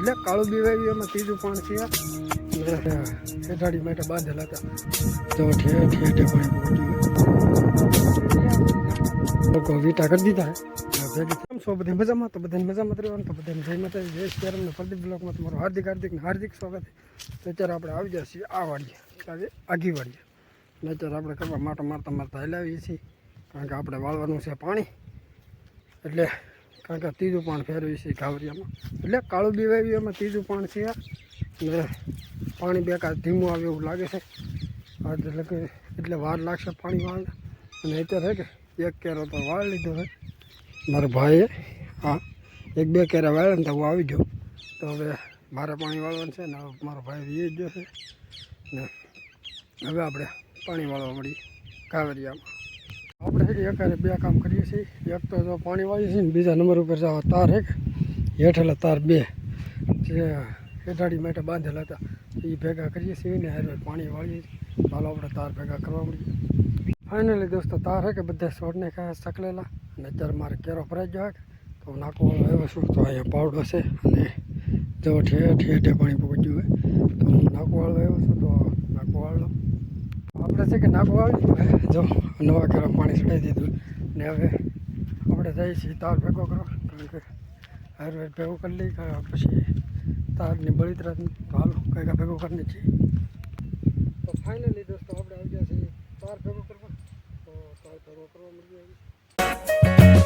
એટલે કાળું બીવાયું એમાં ત્રીજું પણ છે હેઠાડી માટે બાંધેલા હતા. તો ઠેર ઠેર પાણી પહોંચ્યું લોકો વીટા કરી દીધા છો? બધી મજામાં? તો બધાને મજામાં રહેવાનું, તો બધાને જય માતા જય શ્રી પ્રદીપ બ્લોકમાં તમારું હાર્દિક હાર્દિક હાર્દિક સ્વાગત. અત્યારે આપણે આવી જાય છીએ આ વાડીએ આજે આગી વાડીએ. અને અત્યારે આપણે કરવા માટો મારતા મારતા હલાવીએ છીએ, કારણ કે આપણે વાળવાનું છે પાણી. એટલે કારણ કે ત્રીજું પાણ ફેરવી છે ઘાવરિયામાં. એટલે કાળું બીવાયું એમાં ત્રીજું પાણ છે. અને પાણી બેકાર ધીમું આવે એવું લાગે છે. એટલે કે એટલે વાર લાગશે પાણી વાળ અને અત્યારે કે એક કેરો તો વાળ લીધો છે મારા ભાઈએ, હા, એક બે કેરા વાળે ને તો હું આવી ગયો. તો હવે મારે પાણી વાળવાનું છે ને મારો ભાઈ વી જ છે ને હવે આપણે પાણી વાળવા મળીએ. કાવરિયામાં છે એકારે બે કામ કરીએ છીએ. એક તો જો પાણી વાળીએ છીએ ને બીજા નંબર ઉપર જવા તાર એક હેઠેલા તાર બે. જે હેઠાડી માટે બાંધેલા હતા. એ ભેગા કરીએ છીએ ને હારે પાણી વાળીએ છીએ. હાલો આપણે તાર ભેગા કરવા મળીએ. ફાઇનલી દોસ્તો, તાર હે કે બધા છોડને કાંઈ સકલેલા? અને અત્યારે મારે કેરો ભરાઈ ગયો તો નાખો આવ્યો છું તો અહીંયા પાવડો છે અને જો ઠેર ઠેર પાણી પહોંચ્યું હોય તો હું નાખો વાળો આવ્યો છું, તો નાખો વાળો આપણે કે નાખો વાળી જો, નવા ગરમ પાણી ચડાવી દીધું. ને હવે આપણે જઈએ છીએ તાર ભેગો કરો. કારણ કે આયુર્વેદ ભેગો કરી લઈ પછી તારની બળિતરા હાલો કંઈક ભેગો કરીને છીએ. તો ફાઇનલી દોસ્તો, આપણે આવી ગયા છીએ તાર ભેગો કરવા. તો તાર ભેગો કરવા મળી ગયા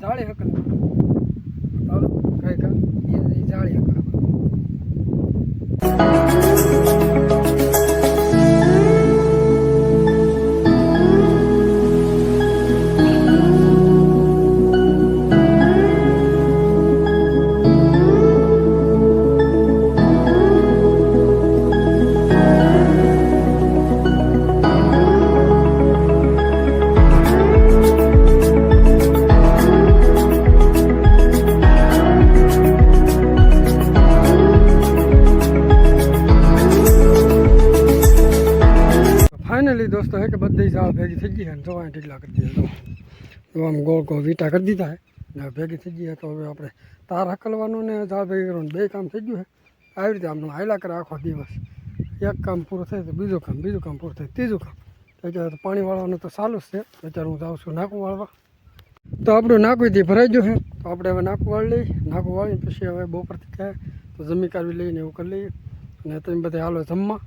જાળી હકલ. દોસ્તો હે કે બધી સાવ ભેગી થઈ ગઈ અને જોવા ઢીકલા કરી દીધા તો. આમ ગોળ ગોળ વીટા કરી દીધા હે. ભેગી થઈ ગઈ તો હવે આપણે તાર હકલવાનું ને ઝાડ ભેગી કરવાનું. બે કામ થઈ ગયું હે. આવી રીતે આમનું હાયલા કરે આખો દિવસ. એક કામ પૂરું થાય તો બીજું કામ બીજું કામ પૂરું થાય ત્રીજું કામ. અત્યારે પાણી વાળવાનું તો ચાલુ જ છે. અત્યારે હું જાઉં છું નાકું વાળવા. તો આપણું નાકું તે ભરાઈ ગયું છે તો આપણે હવે નાકું વાળી લઈ નાકું વાળી પછી હવે બપોરથી થાય તો જમી કાઢવી લઈને એવું કરી લઈએ. અને તમે બધા હાલો જમવા.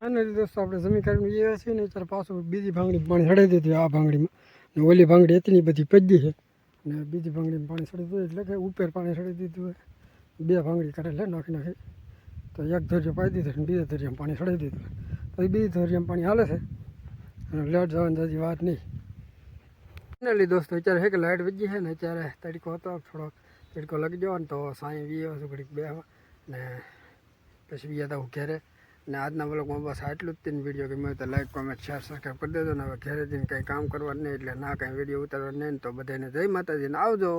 ફાઇનલી દોસ્તો આપણે જમી કાઢીને ગયા છીએ ને અત્યારે પાછું બીજી ભાંગડી પાણી ચડાવી દીધું આ ભાંગડીમાં. ને ઓલી ભાંગડી હતી ને એ બધી પજી છે. ને બીજી ભાંગડીમાં પાણી ચડી દીધું એટલે કે ઉપર પાણી ચડી દીધું હોય. બે ભાંગડી એટલે નાખી નાખી. તો એક ધોરિયો પાઈ દીધો ને બીજા ધોરિયામાં પાણી ચડાવી દીધું તો એ બીજી ધોરિયામાં પાણી હાલે છે. અને લેટ જવાની હજી વાત નહીં. ફાઇનલી દોસ્તો, અત્યારે છે કે લાઇટ વજી છે ને અત્યારે તડકો હતો, થોડોક તડકો લગી જવાનો તો સાંઈ વીએ ઘડીક બે ને પછી બીજા તો ઘેરે. ને આજના બ્લોગમાં બસ આટલું જ તેને વીડિયો ગમ્યો તો લાઈક કોમેન્ટ શેર સબસ્ક્રાઈબ કરી દેજો ને હવે ઘેરે જઈને કંઈ કામ કરવા નહીં એટલે ના કંઈ વીડિયો ઉતારવાનું નહીં તો બધાને જય માતાજીને આવજો.